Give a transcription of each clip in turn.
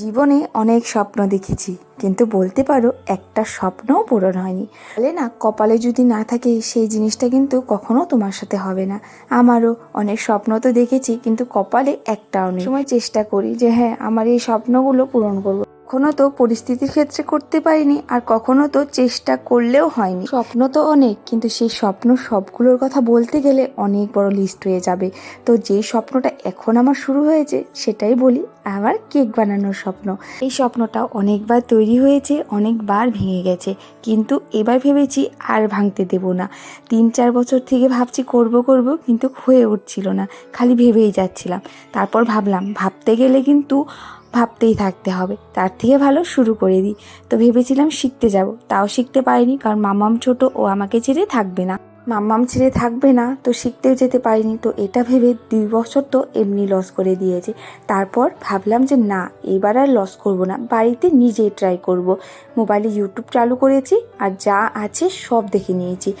জীবনে অনেক স্বপ্ন দেখেছি, কিন্তু বলতে পারো একটা স্বপ্নও পূরণ হয়নি। বলে না, কপালে যদি না থাকে, সেই জিনিসটা কিন্তু কখনো তোমার সাথে হবে না। আমারও অনেক স্বপ্ন তো দেখেছি, কিন্তু কপালে একটাও নেই। সময় চেষ্টা করি যে হ্যাঁ আমার এই স্বপ্নগুলো পূরণ করব। কখনো তো পরিস্থিতির ক্ষেত্রে করতে পারিনি আর কখনো তো চেষ্টা করলেও হয়নি। স্বপ্ন তো অনেক, কিন্তু সেই স্বপ্ন সবগুলোর কথা বলতে গেলে অনেক বড় লিস্ট হয়ে যাবে। তো যে স্বপ্নটা এখন আমার শুরু হয়েছে, সেটাই বলি আমার কেক বানানোর স্বপ্ন। এই স্বপ্নটা অনেকবার তৈরি হয়েছে, অনেকবার ভেঙে গেছে, কিন্তু এবার ভেবেছি আর ভাঙতে দেব না। তিন চার বছর থেকে ভাবছি করব করব, কিন্তু হয়ে উঠছিল না, খালি ভেবেই যাচ্ছিলাম। তারপর ভাবলাম, ভাবতে গেলে কিন্তু ভাবতেই থাকতে হবে। তার থেকে ভালো শুরু করে দিই। তো ভেবেছিলাম শিখতে যাব। তাও শিখতে পারিনি কারণ মামাম ছোট, ও আমাকে ছেড়ে থাকবে না। মাম্মাম ছেড়ে থাকবে না, তো শিখতেও যেতে পারিনি। তো এটা ভেবে দুই বছর তো এমনি লস করে দিয়েছে। তারপর ভাবলাম যে না, এবার আর লস করব না। বাড়িতে নিজেই ট্রাই করব। মোবাইলে ইউটিউব চালু করেছি আর যা আছে সব দেখে নিয়েছি।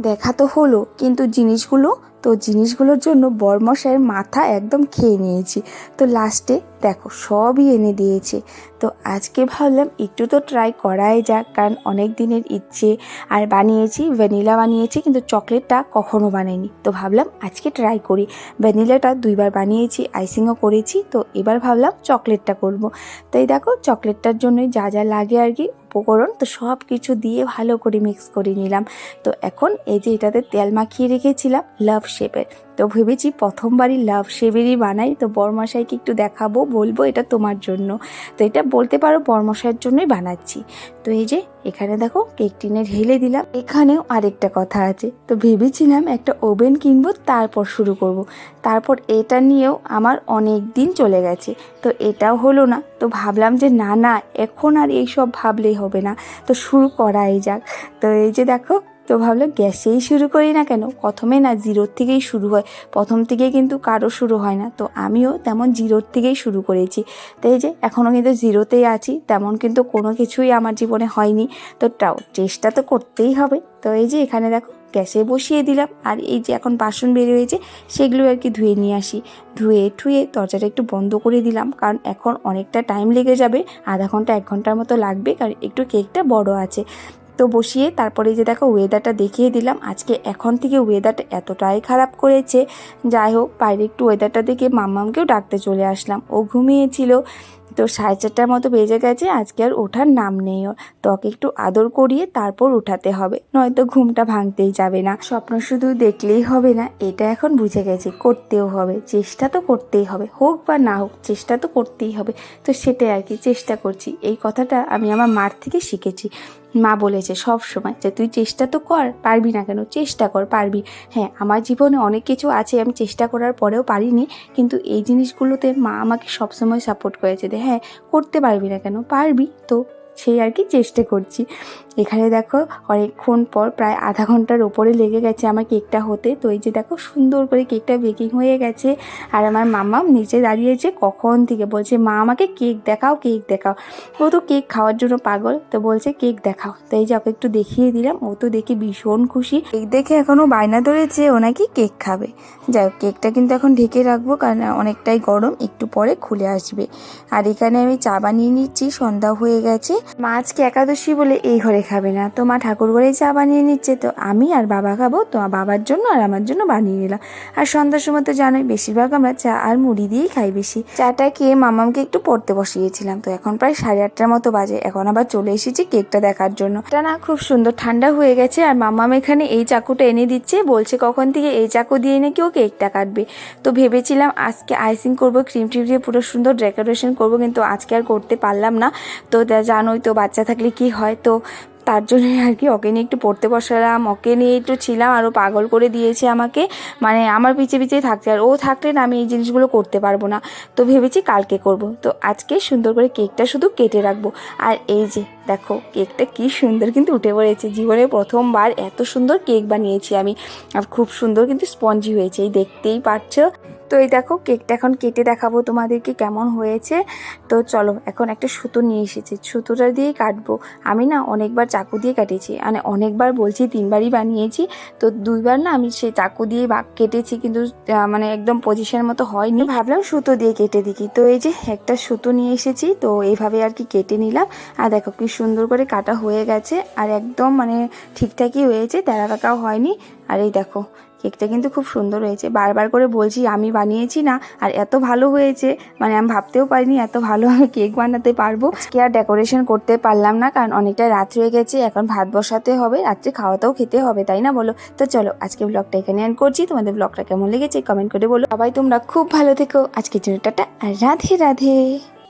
দেখা তো হলো, কিন্তু জিনিসগুলো তো জিনিসগুলোর জন্য বরমশাইয়ের মাথা একদম খেয়ে নিয়েছি। তো লাস্টে দেখো সবই এনে দিয়েছে। তো আজকে ভাবলাম একটু তো ট্রাই করাই যাক, কারণ অনেক দিনের ইচ্ছে। আর বানিয়েছি, ভ্যানিলা বানিয়েছি, কিন্তু চকলেটটা কখনো বানাইনি। তো ভাবলাম আজকে ট্রাই করি। ভ্যানিলাটা দুইবার বানিয়েছি আইসিংও করেছি, তো এবার ভাবলাম চকলেটটা করব। তাই দেখো চকলেটটার জন্যই যা যা লাগে আর কি, উপকরণ, তো সব কিছু দিয়ে ভালো করে মিক্স করে নিলাম। তো এখন এই যে এটাতে তেল মাখিয়ে রেখেছিলাম লাভ শেপের তো ভেবেছি প্রথমবারই লাভ শেপেরই বানাই। তো বরমশাইকে একটু দেখাবো, বলব এটা তোমার জন্য। তো এটা বলতে পারো বরমশাইয়ের জন্যই বানাচ্ছি। তো এই যে, এখানে দেখো কেক টিনে ঢেলে দিলাম। এখানেও আরেকটা কথা আছে। তো ভেবেছিলাম একটা ওভেন কিনবো, তারপর শুরু করব। তারপর এটা নিয়েও আমার অনেক দিন চলে গেছে। তো এটাও হলো না। তো ভাবলাম যে না না, এখন আর এইসব ভাবলেই হবে না। তো শুরু করাই যাক। তো এই যে দেখো তো ভাবলো গ্যাসেই শুরু করি না কেন? প্রথমে না জিরোর থেকেই শুরু হয়। প্রথম থেকে কিন্তু কারও শুরু হয় না। তো আমিও তেমন জিরোর থেকেই শুরু করেছি। তো এই যে এখনও কিন্তু জিরোতেই আছি, তেমন কিন্তু কোনো কিছুই আমার জীবনে হয়নি। তো তাও চেষ্টা তো করতেই হবে। তো এই যে এখানে দেখো গ্যাসে বসিয়ে দিলাম। আর এই যে এখন বাসন বের হয়েছে, সেগুলো আর কি ধুয়ে নিয়ে আসি। ধুয়ে ঠুয়ে দরজাটা একটু বন্ধ করে দিলাম। কারণ এখন অনেকটা টাইম লেগে যাবে। আধা ঘণ্টা, এক ঘণ্টার মতো লাগবে। কারণ একটু কেকটা বড় আছে। তো বসিয়ে তারপরে যে দেখো ওয়েদারটা দেখিয়ে দিলাম। আজকে এখন থেকে ওয়েদারটা এতটাই খারাপ করেছে। যাই হোক, বাইরে একটু ওয়েদারটা দেখে মাম্মামকেও ডাকতে চলে আসলাম। ও ঘুমিয়েছিল। তো সাড়ে চারটার মতো বেজে গেছে, আজকে আর ওঠার নাম নেই ওর। তো ওকে একটু আদর করিয়ে তারপর উঠাতে হবে। নয়তো ঘুমটা ভাঙতেই যাবে না। স্বপ্ন শুধু দেখলেই হবে না, এটা এখন বুঝে গেছি। করতেও হবে। চেষ্টা তো করতেই হবে। হোক বা না হোক, চেষ্টা তো করতেই হবে। তো সেটাই আর কি, চেষ্টা করছি। এই কথাটা আমি আমার মার থেকে শিখেছি। মা বলেছে সব সময় যে, তুই চেষ্টা তো কর, পারবি না কেন? চেষ্টা কর, পারবি। হ্যাঁ আমার জীবনে অনেক কিছু আছে, আমি চেষ্টা করার পরেও পারিনি, কিন্তু এই জিনিসগুলোতে মা আমাকে সবসময় সাপোর্ট করেছে যে হ্যাঁ করতে পারবি না কেন? পারবি তো। সেই আর কি চেষ্টা করছি। এখানে দেখো অনেকক্ষণ পর প্রায় আধা ঘণ্টার ওপরে লেগে গেছে আমার কেকটা হতে। তো এই যে দেখো সুন্দর করে কেকটা বেকিং হয়ে গেছে। আর আমার মামা নিচে দাঁড়িয়েছে কখন থেকে? বলছে, মা, আমাকে কেক দেখাও কেক দেখাও। ও তো কেক খাওয়ার জন্য পাগল। তো বলছে, কেক দেখাও। তো এই যে ওকে একটু দেখিয়ে দিলাম। ও তো দেখে ভীষণ খুশি। কেক দেখে এখনও বায়না ধরেছে, ও নাকি কেক খাবে। যাই হোক, কেকটা কিন্তু এখন ঢেকে রাখব, কারণ অনেকটাই গরম, একটু পরে খুলে আসবে। আর এখানে আমি চা বানিয়ে নিচ্ছি সন্ধ্যা হয়ে গেছে। মা আজকে একাদশী বলে এই ঘরে খাবে না। তো মা ঠাকুর ঘরে চা বানিয়ে নিচ্ছে। তো আমি আর বাবা খাব, তো বাবার জন্য আর আমার জন্য বানিয়ে নিলাম। আর সন্ধ্যার সময় তো জানোই, বেশিরভাগ আমরা চা আর মুড়ি দিয়েই খাই বেশি। চাটা খেয়ে মামামকে একটু পড়তে বসিয়েছিলাম। তো এখন প্রায় সাড়ে আটটার মতো বাজে। এখন আবার চলে এসেছি কেকটা দেখার জন্য। এটা না খুব সুন্দর ঠান্ডা হয়ে গেছে আর মামাম এখানে এই চাকুটা এনে দিচ্ছে। বলছে কখন থেকে এই চাকু দিয়ে এনে কেউ কেকটা কাটবে। তো ভেবেছিলাম আজকে আইসিং করব, ক্রিম ট্রিম দিয়ে পুরো সুন্দর ডেকোরেশন করব, কিন্তু আজকে আর করতে পারলাম না। তো তা- জানোই তো বাচ্চা থাকলে কি হয়? তো তার জন্য আর কি ওকে নিয়ে একটু পড়তে বসালাম। ওকে নিয়ে একটু ছিলাম, আরও পাগল করে দিয়েছে আমাকে। মানে আমার পিছে পিছিয়ে থাকছে। আর ও থাকলে না আমি এই জিনিসগুলো করতে পারব না। তো ভেবেছি কালকে করব। তো আজকে সুন্দর করে কেকটা শুধু কেটে রাখব। আর এই যে, দেখো, কেকটা কি সুন্দর কিন্তু উঠে পড়েছে। জীবনে প্রথমবার এত সুন্দর কেক বানিয়েছি আমি। আর খুব সুন্দর কিন্তু স্পঞ্জি হয়েছে, এই দেখতেই পাচ্ছ। তো এই দেখো কেকটা এখন কেটে দেখাবো তোমাদেরকে কেমন হয়েছে। তো চলো এখন একটা সুতো নিয়ে এসেছি। সুতোটা দিয়েই কাটবো। আমি না অনেকবার চাকু দিয়ে কাটিয়েছি মানে অনেকবার বলছি, তিনবারই বানিয়েছি। তো দুইবার না আমি সেই চাকু দিয়ে কেটেছি কিন্তু মানে একদম পজিশনের মতো হয়নি। ভাবলাম সুতো দিয়ে কেটে দেখি। তো এই যে একটা সুতো নিয়ে এসেছি, তো এইভাবে আর কি কেটে নিলাম। আর দেখো কি সুন্দর করে কাটা হয়ে গেছে। আর একদম মানে ঠিকঠাকই হয়েছে তেরা কাকাও হয়নি। আর এই দেখো কেকটা কিন্তু খুব সুন্দর হয়েছে। বারবার করে বলছি, আমি বানিয়েছি না, আর এত ভালো হয়েছে। মানে আমি ভাবতেও পারিনি, এত ভালো আমি কেক বানাতে পারব। আজকে আর ডেকোরেশন করতে পারলাম না, কারণ অনেকটা রাত হয়ে গেছে, এখন ভাত বসাতে হবে, রাত্রে খাওয়াতেও খেতে হবে, তাই না বলো? তো চলো, আজকে ব্লগটা এখানে এন্ড করছি। তোমাদের ব্লগটা কেমন লেগেছে কমেন্ট করে বলো। সবাই তোমরা খুব ভালো থেকো। আজকের জন্য টাটা, আর রাধে রাধে।